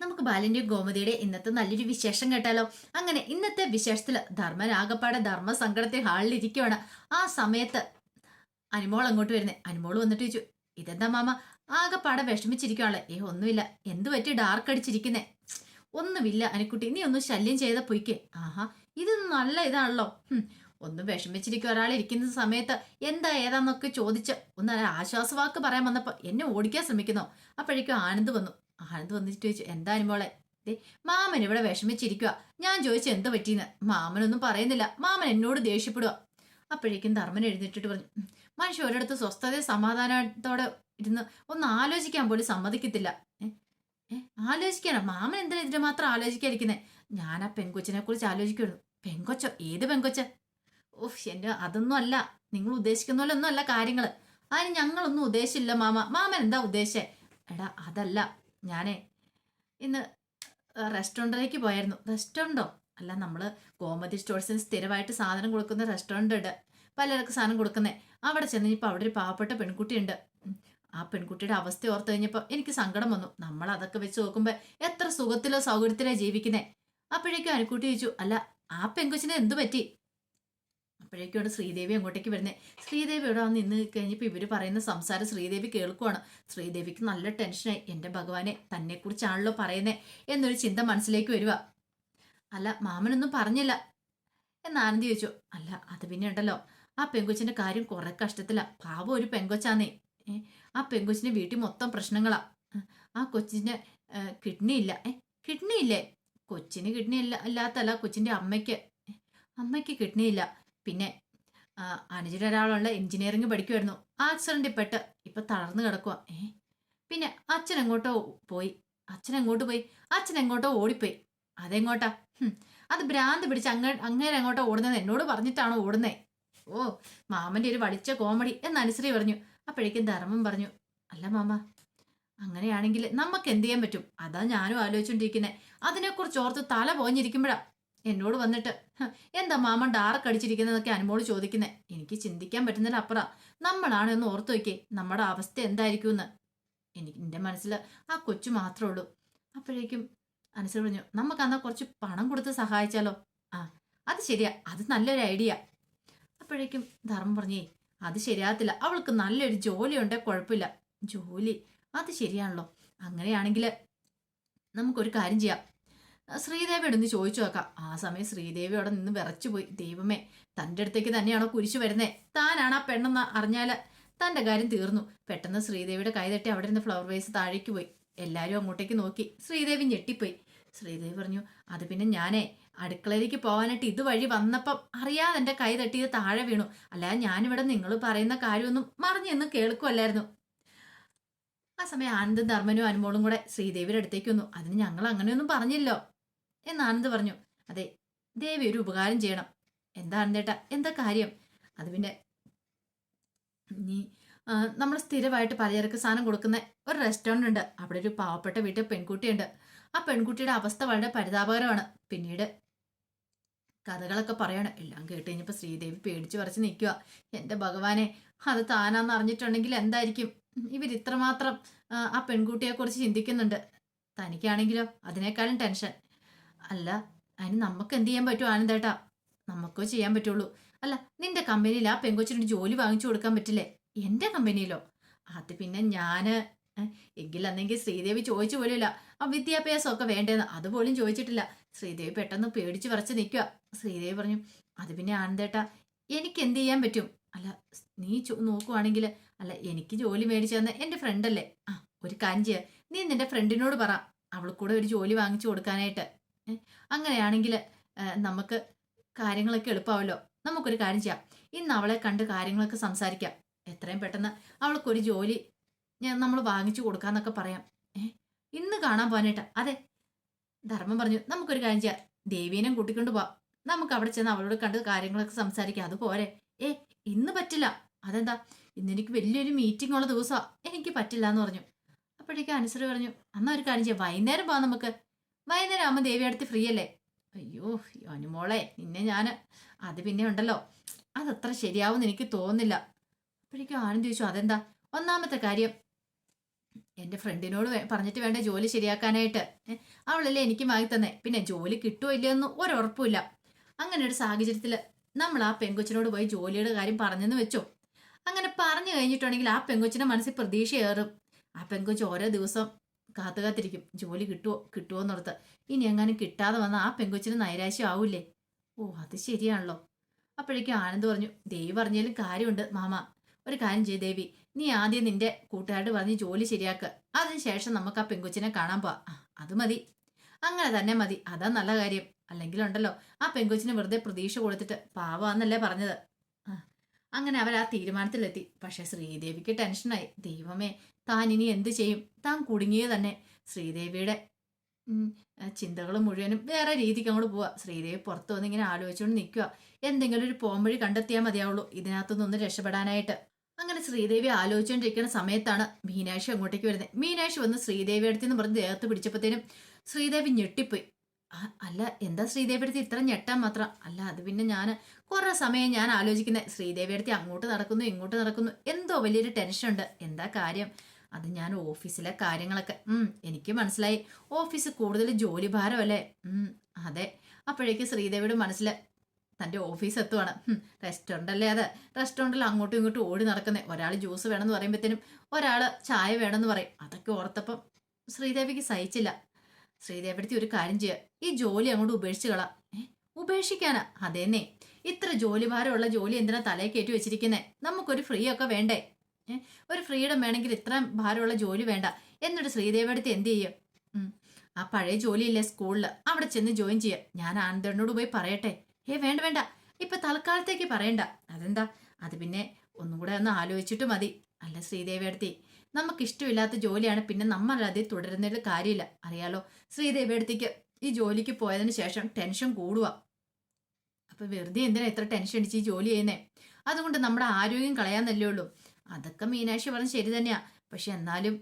നമുക്ക് ബാലന്റെ ഗോമതിയുടെ ഇന്നത്തെ നല്ലൊരു വിശേഷം കേട്ടാലോ? അങ്ങനെ ഇന്നത്തെ വിശേഷത്തിൽ ധർമ്മൻ ധർമ്മ സങ്കടത്തെ ഹാളിലിരിക്കുവാണ് ആ സമയത്ത് അനുമോൾ അങ്ങോട്ട് വരുന്നത് അനുമോൾ വന്നിട്ട് ചോദിച്ചു ഇതെന്താ മാമ? ആകപ്പാടെ വിഷമിച്ചിരിക്കുവാണല്ലേ. ഏ ഒന്നുമില്ല. എന്ത് പറ്റി? ഡാർക്ക് അടിച്ചിരിക്കുന്നേ. ഒന്നുമില്ല അനുക്കുട്ടി. നീ ഒന്ന് ശല്യം ചെയ്ത പൊയ്ക്ക്. ആഹാ ഇത് നല്ല ഇതാണല്ലോ. ഒന്ന് വിഷമിച്ചിരിക്കും ഒരാൾ ഇരിക്കുന്ന സമയത്ത് എന്താ ഏതാന്നൊക്കെ ചോദിച്ച് ഒന്ന് ആശ്വാസവാക്ക് പറയാൻ വന്നപ്പോ എന്നെ ഓടിക്കാൻ ശ്രമിക്കുന്നോ. അപ്പോഴേക്കും ആനന്ദ് വന്നു. ആനന്ദ് വന്നിട്ട് ചോദിച്ചു എന്താ അനുമോളെ? ദേ മാമൻ ഇവിടെ വിഷമിച്ചിരിക്കുക ഞാൻ ചോദിച്ചു എന്താ പറ്റിയെന്ന് മാമനൊന്നും പറയുന്നില്ല. മാമൻ എന്നോട് ദേഷ്യപ്പെടുക അപ്പോഴേക്കും ധർമ്മൻ എഴുന്നേറ്റിട്ട് പറഞ്ഞു മനുഷ്യ ഒരിടത്ത് സ്വസ്ഥതയും സമാധാനത്തോടെ ഇരുന്ന് ഒന്ന് ആലോചിക്കാൻ പോലും സമ്മതിക്കത്തില്ല. ആലോചിക്കാനോ? മാമൻ എന്തിനാ ഇതിന് മാത്രം ആലോചിക്കാതിരിക്കുന്നത് ഞാൻ ആ പെൺകൊച്ചിനെ കുറിച്ച് ആലോചിക്കുമായിരുന്നു പെൺകൊച്ചോ ഏത് പെൺകൊച്ച ഓഹ് എന്റെ അതൊന്നും അല്ല. നിങ്ങൾ ഉദ്ദേശിക്കുന്ന പോലെ ഒന്നും അല്ല കാര്യങ്ങൾ. അതിന് ഞങ്ങളൊന്നും ഉദ്ദേശിച്ചില്ല മാമ. മാമൻ എന്താ ഉദ്ദേശിച്ചേ? എടാ അതല്ല. ഞാനേ ഇന്ന് റെസ്റ്റോറന്റിലേക്ക് പോയായിരുന്നു. റെസ്റ്റോറന്റോ അല്ല നമ്മൾ ഗോമതി സ്റ്റോഴ്സിന് സ്ഥിരമായിട്ട് സാധനം കൊടുക്കുന്ന റെസ്റ്റോറന്റ് ഉണ്ട് പലർക്ക് സാധനം കൊടുക്കുന്നത് അവിടെ ചെന്ന് കഴിഞ്ഞപ്പോൾ അവിടെ ഒരു പാവപ്പെട്ട പെൺകുട്ടിയുണ്ട്. ആ പെൺകുട്ടിയുടെ അവസ്ഥ ഓർത്ത് കഴിഞ്ഞപ്പോൾ എനിക്ക് സങ്കടം വന്നു. നമ്മൾ അതൊക്കെ വെച്ച് നോക്കുമ്പോൾ എത്ര സുഖത്തിലോ സൗകര്യത്തിലോ ജീവിക്കുന്നത് അപ്പോഴേക്കും അനുക്കുട്ടി ചോദിച്ചു അല്ല ആ പെൺകുച്ചിനെ എന്തു പറ്റി? അപ്പോഴേക്കാണ് ശ്രീദേവി അങ്ങോട്ടേക്ക് വരുന്നത് ശ്രീദേവി ഇവിടെ വന്ന് നിന്ന് കഴിഞ്ഞപ്പോൾ ഇവർ പറയുന്ന സംസാരം ശ്രീദേവി കേൾക്കുവാണ്. ശ്രീദേവിക്ക് നല്ല ടെൻഷനായി. എന്റെ ഭഗവാനെ തന്നെക്കുറിച്ചാണല്ലോ പറയുന്നത് എന്നൊരു ചിന്ത മനസ്സിലേക്ക് വരിക അല്ല മാമനൊന്നും പറഞ്ഞില്ല എന്ന് ആനന്ദി ചോദിച്ചു. അല്ല അത് പിന്നെ ഉണ്ടല്ലോ. ആ പെങ്കൊച്ചിന്റെ കാര്യം കുറെ കഷ്ടത്തില. പാവം ഒരു പെങ്കൊച്ചാന്നേ. ആ പെങ്കൊച്ചിന്റെ വീട്ടിൽ മൊത്തം പ്രശ്നങ്ങളാ. ആ കൊച്ചിന്റെ കിഡ്നി ഇല്ല. കിഡ്നി ഇല്ലേ? കൊച്ചിന് കിഡ്നി ഇല്ല ഇല്ലാത്തല്ല കൊച്ചിന്റെ അമ്മയ്ക്ക്. അമ്മയ്ക്ക് കിഡ്നി ഇല്ല. പിന്നെ ആ, അനുജന് ഒരാളുള്ള എഞ്ചിനീയറിംഗ് പഠിക്കുമായിരുന്നു ആക്സിഡന്റ് പെട്ട് ഇപ്പം തളർന്നു കിടക്കുക ഏ? പിന്നെ അച്ഛൻ എങ്ങോട്ടോ പോയി. അച്ഛൻ എങ്ങോട്ട് പോയി. അച്ഛൻ എങ്ങോട്ടോ ഓടിപ്പോയി. അതെങ്ങോട്ടാ? അത് ഭ്രാന്ത് പിടിച്ച് അങ്ങ അങ്ങേരെ എങ്ങോട്ടോ ഓടുന്നത് എന്നോട് പറഞ്ഞിട്ടാണോ ഓടുന്നേ? ഓ മാമന്റെ ഒരു വളിച്ച കോമഡി എന്ന് അനുശ്രീ പറഞ്ഞു. അപ്പോഴേക്കും ധർമ്മം പറഞ്ഞു അല്ല മാമ അങ്ങനെയാണെങ്കിൽ നമുക്ക് എന്ത് ചെയ്യാൻ പറ്റും? അതാ ഞാനും ആലോചിച്ചുകൊണ്ടിരിക്കുന്നത് അതിനെക്കുറിച്ച് ഓർത്ത് തല പോഞ്ഞിരിക്കുമ്പോഴാ എന്നോട് വന്നിട്ട് എന്താ മാമൻ ഡാർക്ക് അടിച്ചിരിക്കുന്നതൊക്കെ അനുമോട് ചോദിക്കുന്നത് എനിക്ക് ചിന്തിക്കാൻ പറ്റുന്നില്ല അപ്പുറ നമ്മളാണ് എന്ന് ഓർത്തു നോക്കിയേ നമ്മുടെ അവസ്ഥ എന്തായിരിക്കും എന്ന് എനിക്ക് എന്റെ മനസ്സിൽ ആ കൊച്ചു മാത്രമേ ഉള്ളൂ. അപ്പോഴേക്കും അനുസരിച്ച് പറഞ്ഞു നമുക്ക് അന്നാ കുറച്ച് പണം കൊടുത്ത് സഹായിച്ചാലോ? ആ അത് ശരിയാ. അത് നല്ലൊരു ഐഡിയ. അപ്പോഴേക്കും ധർമ്മം പറഞ്ഞേ അത് ശരിയാകത്തില്ല. അവൾക്ക് നല്ലൊരു ജോലി ഉണ്ടേ കുഴപ്പമില്ല. ജോലി? അത് ശരിയാണല്ലോ. അങ്ങനെയാണെങ്കിൽ നമുക്കൊരു കാര്യം ചെയ്യാം. ശ്രീദേവിയോട് ഒന്ന് ചോദിച്ചു നോക്കാം. ആ സമയം ശ്രീദേവി അവിടെ നിന്ന് വിറച്ചു പോയി. ദൈവമേ തന്റെ അടുത്തേക്ക് തന്നെയാണോ കുരിശു വരുന്നേ? താനാണ് ആ പെണ്ണെന്ന് അറിഞ്ഞാൽ തന്റെ കാര്യം തീർന്നു. പെട്ടെന്ന് ശ്രീദേവിയുടെ കൈ തട്ടി അവിടെ നിന്ന് ഫ്ലവർ വേസ് താഴേക്ക് പോയി. എല്ലാവരും അങ്ങോട്ടേക്ക് നോക്കി. ശ്രീദേവി ഞെട്ടിപ്പോയി. ശ്രീദേവി പറഞ്ഞു അത് പിന്നെ ഞാനേ അടുക്കളയിലേക്ക് പോകാനായിട്ട് ഇതുവഴി വന്നപ്പം അറിയാതെ എന്റെ കൈ തട്ടിയത് താഴെ വീണു. അല്ലാതെ ഞാനിവിടെ നിങ്ങൾ പറയുന്ന കാര്യമൊന്നും മറിഞ്ഞെന്ന് കേൾക്കുമല്ലായിരുന്നു ആ സമയം ആനന്ദ ധർമ്മനും അനുമോളും കൂടെ ശ്രീദേവിയുടെ അടുത്തേക്ക് വന്നു. അതിന് ഞങ്ങൾ അങ്ങനെയൊന്നും പറഞ്ഞില്ലോ എന്ന് ആനന്ദ് പറഞ്ഞു. അതെ ദേവി ഒരു ഉപകാരം ചെയ്യണം. എന്താ ആനന്ദേട്ടാ എന്താ കാര്യം? അത് പിന്നെ നീ നമ്മൾ സ്ഥിരമായിട്ട് പലചരക്ക് സാധനം കൊടുക്കുന്ന ഒരു റെസ്റ്റോറന്റ് ഉണ്ട്. അവിടെ ഒരു പാവപ്പെട്ട വീട്ടിൽ പെൺകുട്ടിയുണ്ട്. ആ പെൺകുട്ടിയുടെ അവസ്ഥ വളരെ പരിതാപകരമാണ്. പിന്നീട് കഥകളൊക്കെ പറയാണ്. എല്ലാം കേട്ട് കഴിഞ്ഞപ്പോൾ ശ്രീദേവി പേടിച്ച് പറിച്ച് നിൽക്കുക എന്റെ ഭഗവാനെ അത് താനാന്ന് അറിഞ്ഞിട്ടുണ്ടെങ്കിൽ എന്തായിരിക്കും? ഇവർ ഇത്രമാത്രം ആ, പെൺകുട്ടിയെക്കുറിച്ച് ചിന്തിക്കുന്നുണ്ട്. തനിക്കാണെങ്കിലോ അതിനേക്കാളും ടെൻഷൻ. അല്ല അതിന് നമുക്ക് എന്ത് ചെയ്യാൻ പറ്റും ആനന്ദേട്ടാ? നമുക്കോ ചെയ്യാൻ പറ്റുള്ളൂ. അല്ല നിന്റെ കമ്പനിയിൽ ആ പെങ്കൊച്ചിനൊരു ജോലി വാങ്ങിച്ചു കൊടുക്കാൻ പറ്റില്ലേ? എന്റെ കമ്പനിയിലോ? അത് പിന്നെ ഞാൻ എങ്കിൽ അന്നെങ്കിൽ ശ്രീദേവി ചോദിച്ചു പോലുമില്ല ആ വിദ്യാഭ്യാസമൊക്കെ വേണ്ടെന്ന് അതുപോലും ചോദിച്ചിട്ടില്ല. ശ്രീദേവി പെട്ടെന്ന് പേടിച്ച് പറച്ച് നിൽക്കുക ശ്രീദേവി പറഞ്ഞു അത് പിന്നെ ആനന്ദേട്ടാ എനിക്ക് എന്ത് ചെയ്യാൻ പറ്റും? അല്ല നീ നോക്കുവാണെങ്കിൽ അല്ല എനിക്ക് ജോലി മേടിച്ചു തന്ന എന്റെ ഫ്രണ്ടല്ലേ ആ ഒരു കാര്യം ചെയ്യാം. നീ നിന്റെ ഫ്രണ്ടിനോട് പറ. അവൾക്കൂടെ ഒരു ജോലി വാങ്ങിച്ചു കൊടുക്കാനായിട്ട്. അങ്ങനെയാണെങ്കിൽ നമുക്ക് കാര്യങ്ങളൊക്കെ എളുപ്പമാവല്ലോ നമുക്കൊരു കാര്യം ചെയ്യാം. ഇന്ന് അവളെ കണ്ട് കാര്യങ്ങളൊക്കെ സംസാരിക്കാം. എത്രയും പെട്ടെന്ന് അവൾക്കൊരു ജോലി ഞാൻ നമ്മൾ വാങ്ങിച്ചു കൊടുക്കാന്നൊക്കെ പറയാം. ഇന്ന് കാണാൻ പോകാനായിട്ട് അതെ ധർമ്മം പറഞ്ഞു നമുക്കൊരു കാര്യം ചെയ്യാം. ദേവീനെ കൂട്ടിക്കൊണ്ട് പോവാം. നമുക്ക് അവിടെ ചെന്ന് അവളോട് കണ്ട് കാര്യങ്ങളൊക്കെ സംസാരിക്കാം. അത് പോരെ. ഏ ഇന്ന് പറ്റില്ല. അതെന്താ? ഇന്നെനിക്ക് വലിയൊരു മീറ്റിംഗ് ഉള്ള ദിവസമാണ് എനിക്ക് പറ്റില്ല എന്ന് പറഞ്ഞു. അപ്പോഴേക്കും അനുസരി പറഞ്ഞു അന്നാ ഒരു കാര്യം ചെയ്യാം. വൈകുന്നേരം പോവാം നമുക്ക്. വൈകുന്നേരം ആകുമ്പോൾ ദേവി അടുത്ത് ഫ്രീ അല്ലേ? അയ്യോ അനുമോളെ നിന്നെ ഞാൻ അത് പിന്നെ ഉണ്ടല്ലോ. അതത്ര ശരിയാവും എനിക്ക് തോന്നുന്നില്ല. അപ്പോഴേക്കും ആനന്ദ് ചോദിച്ചു അതെന്താ? ഒന്നാമത്തെ കാര്യം എന്റെ ഫ്രണ്ടിനോട് പറഞ്ഞിട്ട് വേണ്ട ജോലി ശരിയാക്കാനായിട്ട്? അവളല്ലേ എനിക്ക് വാങ്ങി തന്നെ. പിന്നെ ജോലി കിട്ടുമോ ഇല്ലയെന്ന് ഒരുറപ്പുമില്ല അങ്ങനെ ഒരു സാഹചര്യത്തിൽ നമ്മൾ ആ പെങ്കൊച്ചിനോട് പോയി ജോലിയുടെ കാര്യം പറഞ്ഞെന്ന് വെച്ചോ. അങ്ങനെ പറഞ്ഞു കഴിഞ്ഞിട്ടുണ്ടെങ്കിൽ ആ പെങ്കൊച്ചിന്റെ മനസ്സിൽ പ്രതീക്ഷയേറും. ആ പെങ്കൊച്ച് ഓരോ ദിവസം കാത്തു കാത്തിരിക്കും ജോലി കിട്ടുമോ കിട്ടുമോ എന്നോർത്ത്. ഇനി എങ്ങാനും കിട്ടാതെ വന്ന ആ പെങ്കൊച്ചിന് നൈരാശ്യം ആവൂലേ ഓ അത് ശരിയാണല്ലോ. അപ്പോഴേക്കും ആനന്ദ് പറഞ്ഞു ദേവി പറഞ്ഞാലും കാര്യമുണ്ട് മാമ. ഒരു കാര്യം ചെയ്യ ദേവി. നീ ആദ്യം നിന്റെ കൂട്ടുകാരോട് പറഞ്ഞ് ജോലി ശരിയാക്കുക അതിനുശേഷം നമുക്ക് ആ പെങ്കൊച്ചിനെ കാണാൻ പോവാ. അത് മതി. അങ്ങനെ തന്നെ മതി. അതാ നല്ല കാര്യം. അല്ലെങ്കിലുണ്ടല്ലോ ആ പെങ്കൊച്ചിന് വെറുതെ പ്രതീക്ഷ കൊടുത്തിട്ട് പാവാന്നല്ലേ പറഞ്ഞത്. അങ്ങനെ അവർ ആ തീരുമാനത്തിലെത്തി. പക്ഷെ ശ്രീദേവിക്ക് ടെൻഷനായി. ദൈവമേ താൻ ഇനി എന്ത് ചെയ്യും? താൻ കുടുങ്ങിയത് തന്നെ. ശ്രീദേവിയുടെ ചിന്തകൾ മുഴുവനും വേറെ രീതിക്ക് അങ്ങോട്ട് പോവാ. ശ്രീദേവി പുറത്തു വന്ന് ഇങ്ങനെ ആലോചിച്ചുകൊണ്ട് നിൽക്കുക എന്തെങ്കിലും ഒരു പോംവഴി കണ്ടെത്തിയാൽ മതിയാവുള്ളൂ. ഇതിനകത്തുനിന്ന് രക്ഷപ്പെടാനായിട്ട്. അങ്ങനെ ശ്രീദേവി ആലോചിച്ചുകൊണ്ടിരിക്കുന്ന സമയത്താണ് മീനാക്ഷി അങ്ങോട്ടേക്ക് വരുന്നത് മീനാക്ഷി വന്ന് ശ്രീദേവി അടുത്ത് പറഞ്ഞ് ദേഹത്ത് പിടിച്ചപ്പോഴത്തേനും ശ്രീദേവി ഞെട്ടിപ്പോയി. അല്ല എന്താ ശ്രീദേവി അടുത്ത് ഇത്ര ഞെട്ടാൻ മാത്രം? അല്ല അത് പിന്നെ ഞാൻ കുറെ സമയം ഞാൻ ആലോചിക്കുന്നത് ശ്രീദേവി അടുത്ത് അങ്ങോട്ട് നടക്കുന്നു ഇങ്ങോട്ട് നടക്കുന്നു. എന്തോ വലിയൊരു ടെൻഷൻ ഉണ്ട്. എന്താ കാര്യം? അത് ഞാൻ ഓഫീസിലെ കാര്യങ്ങളൊക്കെ എനിക്ക് മനസ്സിലായി. ഓഫീസ് കൂടുതൽ ജോലി ഭാരമല്ലേ അതെ. അപ്പോഴേക്ക് ശ്രീദേവിയുടെ മനസ്സിൽ തന്റെ ഓഫീസ് എത്തുവാണ്. റെസ്റ്റോറന്റ് അല്ലേ അത്? റെസ്റ്റോറന്റിൽ അങ്ങോട്ടും ഇങ്ങോട്ടും ഓടി നടക്കുന്നത് ഒരാൾ ജ്യൂസ് വേണമെന്ന് പറയുമ്പോഴത്തേനും ഒരാൾ ചായ വേണമെന്ന് പറയും. അതൊക്കെ ഓർത്തപ്പം ശ്രീദേവിക്ക് സഹിച്ചില്ല. ശ്രീദേവിടുത്തെ ഒരു കാര്യം ചെയ്യുക ഈ ജോലി അങ്ങോട്ട് ഉപേക്ഷിച്ച് കളാം. ഉപേക്ഷിക്കാനാ. അതേന്നേ. ഇത്ര ജോലി ഭാരമുള്ള ജോലി എന്തിനാ തലയിൽ കയറ്റി വെച്ചിരിക്കുന്നേ? നമുക്കൊരു ഫ്രീ ഒക്കെ വേണ്ടേ? ഒരു ഫ്രീഡം വേണമെങ്കിൽ ഇത്ര ഭാരമുള്ള ജോലി വേണ്ട. എന്നിട്ട് ശ്രീദേവിയടുത്ത് എന്ത് ചെയ്യും? ആ പഴയ ജോലിയില്ലേ സ്കൂളിൽ അവിടെ ചെന്ന് ജോയിൻ ചെയ്യുക ഞാൻ ആനന്ദനോട് പോയി പറയട്ടെ. ഏ വേണ്ട വേണ്ട. ഇപ്പൊ തൽക്കാലത്തേക്ക് പറയണ്ട. അതെന്താ? അത് പിന്നെ ഒന്നും കൂടെ ഒന്ന് ആലോചിച്ചിട്ട് മതി. അല്ല ശ്രീദേവി അടുത്തി നമുക്ക് ഇഷ്ടമില്ലാത്ത ജോലിയാണ് പിന്നെ നമ്മളത് തുടരുന്നതിൽ കാര്യമില്ല. അറിയാലോ? ശ്രീദേവി അടുത്തേക്ക് ഈ ജോലിക്ക് പോയതിന് ശേഷം ടെൻഷൻ കൂടുക അപ്പൊ വെറുതെ എന്തിനാ ഇത്ര ടെൻഷൻ അടിച്ച് ഈ ജോലി ചെയ്യുന്നേ? അതുകൊണ്ട് നമ്മുടെ ആരോഗ്യം കളയാന്നല്ലേ ഉള്ളൂ. അതൊക്കെ മീനാക്ഷി പറഞ്ഞ് ശരി തന്നെയാ. പക്ഷെ എന്നാലും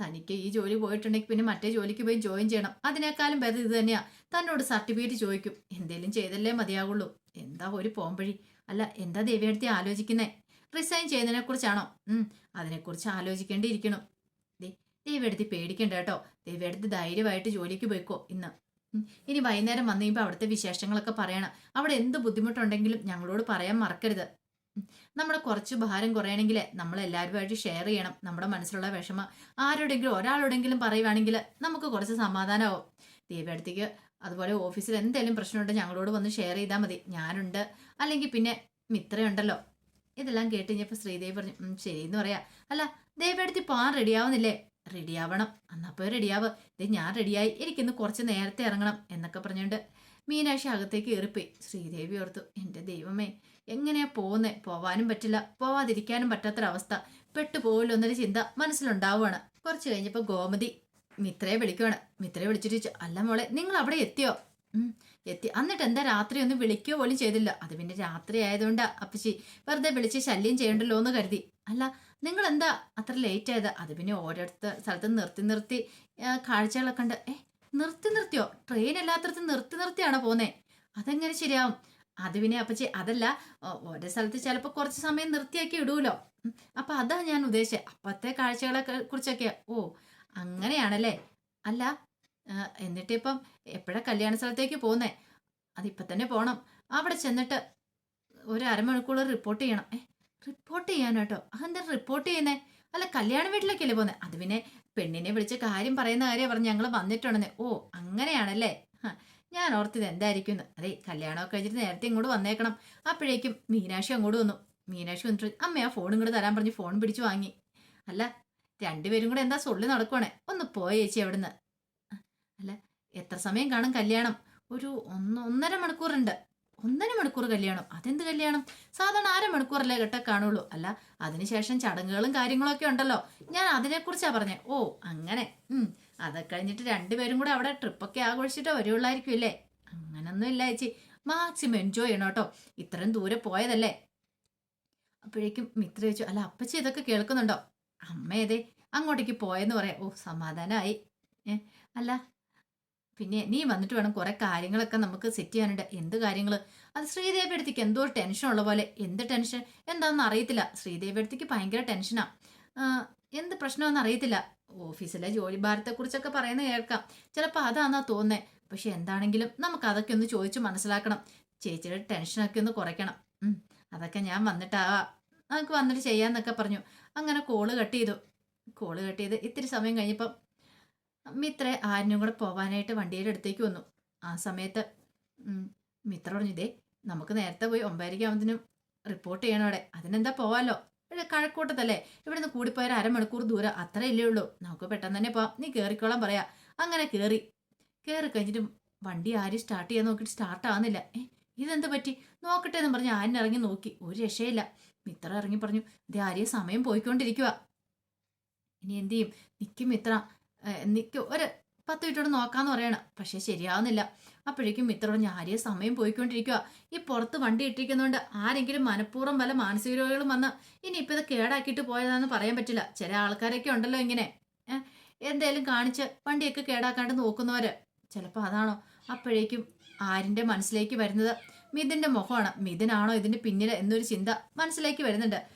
തനിക്ക് ഈ ജോലി പോയിട്ടുണ്ടെങ്കിൽ പിന്നെ മറ്റേ ജോലിക്ക് പോയി ജോയിൻ ചെയ്യണം. അതിനേക്കാളും ഭേദം ഇത് തന്നെയാ. തന്നോട് സർട്ടിഫിക്കറ്റ് ചോദിക്കും. എന്തേലും ചെയ്തല്ലേ മതിയാകുള്ളൂ എന്താ ഒരു പോംവഴി? അല്ല എന്താ ദേവിയടുത്തി ആലോചിക്കുന്നേ? റിസൈൻ ചെയ്യുന്നതിനെ കുറിച്ചാണോ അതിനെക്കുറിച്ച് ആലോചിക്കേണ്ടിയിരിക്കണം ദേ ദേവിയടുത്ത് പേടിക്കണ്ട കേട്ടോ. ദൈവടുത്ത് ധൈര്യമായിട്ട് ജോലിക്ക് പോയിക്കോ ഇന്ന്. ഇനി വൈകുന്നേരം വന്നു കഴിയുമ്പോൾ അവിടുത്തെ വിശേഷങ്ങളൊക്കെ പറയണം. അവിടെ എന്ത് ബുദ്ധിമുട്ടുണ്ടെങ്കിലും ഞങ്ങളോട് പറയാൻ മറക്കരുത്. നമ്മുടെ കുറച്ച് ഭാരം കുറയണമെങ്കിൽ നമ്മൾ എല്ലാവരുമായിട്ട് ഷെയർ ചെയ്യണം. നമ്മുടെ മനസ്സിലുള്ള വിഷമം ആരോടെങ്കിലും ഒരാളോടെങ്കിലും പറയുവാണെങ്കിൽ നമുക്ക് കുറച്ച് സമാധാനമാവും ദൈവടുത്തേക്ക് അതുപോലെ ഓഫീസിൽ എന്തെങ്കിലും പ്രശ്നമുണ്ടെങ്കിൽ ഞങ്ങളോട് വന്ന് ഷെയർ ചെയ്താൽ മതി. ഞാനുണ്ട്. അല്ലെങ്കിൽ പിന്നെ മിത്രയുണ്ടല്ലോ. ഇതെല്ലാം കേട്ട് കഴിഞ്ഞപ്പോൾ ശ്രീദേവി പറഞ്ഞു ശരി എന്ന് പറയാ. അല്ല ദേവിയടുത്ത് ഇപ്പോൾ ആ റെഡിയാവുന്നില്ലേ റെഡിയാവണം റെഡി റെഡിയാവ് ഇത് ഞാൻ റെഡിയായി എനിക്കിന്ന് കുറച്ച് നേരത്തെ ഇറങ്ങണം എന്നൊക്കെ പറഞ്ഞുകൊണ്ട് മീനാക്ഷി അകത്തേക്ക് കയറിപ്പോയി. ശ്രീദേവി ഓർത്തു എന്റെ ദൈവമേ എങ്ങനെയാ പോകുന്നേ പോവാനും പറ്റില്ല. പോവാതിരിക്കാനും പറ്റാത്തൊരവസ്ഥ. പെട്ടുപോകല്ലോ എന്നൊരു ചിന്ത മനസ്സിലുണ്ടാവുകയാണ് കുറച്ച് കഴിഞ്ഞപ്പോൾ ഗോമതി മിത്രയെ വിളിക്കുവാണ്. മിത്രയെ വിളിച്ചിട്ട് ചോദിച്ചു അല്ല മോളെ നിങ്ങൾ അവിടെ എത്തിയോ എത്തി. എന്നിട്ട് എന്താ രാത്രി ഒന്നും വിളിക്കുകയോ പോലും ചെയ്തില്ല. അത് പിന്നെ രാത്രി ആയതുകൊണ്ടാ അപ്പച്ചി വെറുതെ വിളിച്ച് ശല്യം ചെയ്യണ്ടല്ലോ എന്ന് കരുതി. അല്ല നിങ്ങൾ എന്താ അത്ര ലേറ്റ് ആയത്? അത് പിന്നെ ഓരോരുത്ത സ്ഥലത്ത് നിർത്തി നിർത്തി കാഴ്ചകളൊക്കെ ഉണ്ട്. ഏ നിർത്തി നിർത്തിയോ? ട്രെയിൻ എല്ലാത്തടത്തും നിർത്തി നിർത്തിയാണോ പോന്നേ? അതെങ്ങനെ ശരിയാവും? അത് പിന്നെ അപ്പച്ചി അതല്ല ഓരോ സ്ഥലത്ത് ചിലപ്പോൾ കുറച്ച് സമയം നിർത്തിയാക്കി ഇടൂലോ? അപ്പൊ അതാ ഞാൻ ഉദ്ദേശിച്ചത് അപ്പത്തെ കാഴ്ചകളെ കുറിച്ചൊക്കെ. ഓ അങ്ങനെയാണല്ലേ? അല്ല ആ, എന്നിട്ട് എപ്പോഴാ കല്യാണ സ്ഥലത്തേക്ക് പോകുന്നേ അതിപ്പം തന്നെ പോണം. അവിടെ ചെന്നിട്ട് ഒരു അരമണിക്കൂർ റിപ്പോർട്ട് ചെയ്യണം. ഏ റിപ്പോർട്ട് ചെയ്യാനോട്ടോ? അതെന്താ റിപ്പോർട്ട് ചെയ്യുന്നേ? അല്ല കല്യാണ വീട്ടിലേക്കല്ലേ പോകുന്നത് അത് പിന്നെ പെണ്ണിനെ വിളിച്ച് കാര്യം പറയുന്ന കാര്യം പറഞ്ഞ് ഞങ്ങൾ വന്നിട്ടുണ്ടെന്ന്. ഓ അങ്ങനെയാണല്ലേ? ഞാൻ ഓർത്തത് എന്തായിരിക്കും അതെ കല്യാണമൊക്കെ കഴിഞ്ഞിട്ട് നേരത്തെ ഇങ്ങോട്ട് വന്നേക്കണം. അപ്പോഴേക്കും മീനാക്ഷി അങ്ങോട്ട് വന്നു. മീനാക്ഷി വന്നിട്ട് അമ്മ ആ ഫോൺ ഇങ്ങോട്ട് തരാൻ പറഞ്ഞ് ഫോൺ പിടിച്ചു വാങ്ങി. അല്ല രണ്ടുപേരും കൂടെ എന്താ സൊള്ളി നടക്കുവാണേ? ഒന്ന് പോയ ചേച്ചി അവിടുന്ന്. അല്ല? എത്ര സമയം കാണും കല്യാണം? ഒരു ഒന്ന് ഒന്നര മണിക്കൂറുണ്ട്. ഒന്നര മണിക്കൂർ കല്യാണം. അതെന്ത് കല്യാണം? സാധാരണ അര മണിക്കൂറല്ലേ കേട്ട കാണുള്ളൂ. അല്ല അതിനുശേഷം ചടങ്ങുകളും കാര്യങ്ങളൊക്കെ ഉണ്ടല്ലോ. ഞാൻ അതിനെക്കുറിച്ചാ പറഞ്ഞേ. ഓ അങ്ങനെ. ഉം. അതൊക്കെ കഴിഞ്ഞിട്ട് രണ്ടുപേരും കൂടെ അവിടെ ട്രിപ്പൊക്കെ ആഘോഷിച്ചിട്ടോ വരുള്ളായിരിക്കും ഇല്ലേ? അങ്ങനൊന്നും ഇല്ല ചേച്ചി. മാക്സിമം എൻജോയ് ചെയ്യണം കേട്ടോ. ഇത്രയും ദൂരെ പോയതല്ലേ? അപ്പോഴേക്കും മിത്ര ചോദിച്ചു അല്ല അപ്പച്ചി ഇതൊക്കെ കേൾക്കുന്നുണ്ടോ? അമ്മ ഏതേ അങ്ങോട്ടേക്ക് പോയെന്ന് പറയാം. ഓ സമാധാനമായി അല്ല പിന്നെ നീ വന്നിട്ട് വേണം കുറെ കാര്യങ്ങളൊക്കെ നമുക്ക് സെറ്റ് ചെയ്യാനുണ്ട്. എന്ത് കാര്യങ്ങൾ അത് ശ്രീദേവി അടുത്തേക്ക് എന്തോ ടെൻഷൻ ഉള്ള പോലെ. എന്ത് ടെൻഷൻ എന്താണെന്ന് അറിയത്തില്ല. ശ്രീദേവി അടുത്തേക്ക് ഭയങ്കര ടെൻഷനാ എന്ത് പ്രശ്നമെന്ന് അറിയത്തില്ല. ഓഫീസിലെ ജോലി ഭാരത്തെക്കുറിച്ചൊക്കെ പറയുന്ന കേൾക്കാം. ചിലപ്പോൾ അതാണെന്നാ തോന്നേ. പക്ഷെ എന്താണെങ്കിലും നമുക്ക് അതൊക്കെ ഒന്ന് ചോദിച്ച് മനസ്സിലാക്കണം. ചേച്ചിയുടെ ടെൻഷനൊക്കെ ഒന്ന് കുറയ്ക്കണം. അതൊക്കെ ഞാൻ വന്നിട്ടാവാ നമുക്ക് വന്നിട്ട് ചെയ്യാന്നൊക്കെ പറഞ്ഞു. അങ്ങനെ കോൾ കട്ട് ചെയ്തു. കോൾ കട്ട് ചെയ്ത് ഇത്തിരി സമയം കഴിഞ്ഞപ്പം മിത്ര ആരിനും കൂടെ പോവാനായിട്ട് വണ്ടിയുടെ അടുത്തേക്ക് വന്നു. ആ സമയത്ത് മിത്ര പറഞ്ഞു ഇതേ നമുക്ക് നേരത്തെ പോയി ഒമ്പതരയ്ക്കാവുന്നതിനും റിപ്പോർട്ട് ചെയ്യണം അവിടെ. അതിനെന്താ പോവാലോ? കഴക്കൂട്ടത്തല്ലേ? ഇവിടെ നിന്ന് കൂടിപ്പോയാൽ അരമണിക്കൂർ ദൂരം അത്രയല്ലേ ഉള്ളൂ. നമുക്ക് പെട്ടെന്ന് തന്നെ പോവാം. നീ കയറിക്കോളാൻ പറയാ. അങ്ങനെ കയറി കയറി കഴിഞ്ഞിട്ട് വണ്ടി ആരും സ്റ്റാർട്ട് ചെയ്യാൻ നോക്കിയിട്ട് സ്റ്റാർട്ട് ആവുന്നില്ല. ഏ ഇതെന്ത് പറ്റി? നോക്കട്ടെ എന്ന് പറഞ്ഞ് ആരും ഇറങ്ങി നോക്കി. ഒരു രക്ഷയില്ല. മിത്ര ഇറങ്ങി പറഞ്ഞു ഇത് ആര്യ സമയം പോയിക്കൊണ്ടിരിക്കുക ഇനി എന്ത് ചെയ്യും? നിൽക്കും മിത്ര നിൽക്കും ഒരു പത്ത് മിനിറ്റോട് നോക്കാന്ന് പറയണം. പക്ഷെ ശരിയാവുന്നില്ല. അപ്പോഴേക്കും മിത്രോട് ആര്യ സമയം പോയിക്കൊണ്ടിരിക്കുക ഈ പുറത്ത് വണ്ടി ഇട്ടിരിക്കുന്നതുകൊണ്ട് ആരെങ്കിലും മനഃപൂർവം വല്ല മാനസിക രോഗികളും വന്ന് ഇനി ഇപ്പം ഇത് കേടാക്കിയിട്ട് പോയതാണെന്ന് പറയാൻ പറ്റില്ല. ചില ആൾക്കാരൊക്കെ ഉണ്ടല്ലോ ഇങ്ങനെ. എന്തേലും കാണിച്ച് വണ്ടിയൊക്കെ കേടാക്കാണ്ട് നോക്കുന്നവര്. ചിലപ്പോൾ അതാണോ? അപ്പോഴേക്കും ആരിന്റെ മനസ്സിലേക്ക് വരുന്നത്? മിഥിന്റെ മുഖമാണ്. മിഥുനാണോ ഇതിന്റെ പിന്നിൽ എന്നൊരു ചിന്ത മനസ്സിലേക്ക് വരുന്നുണ്ട്.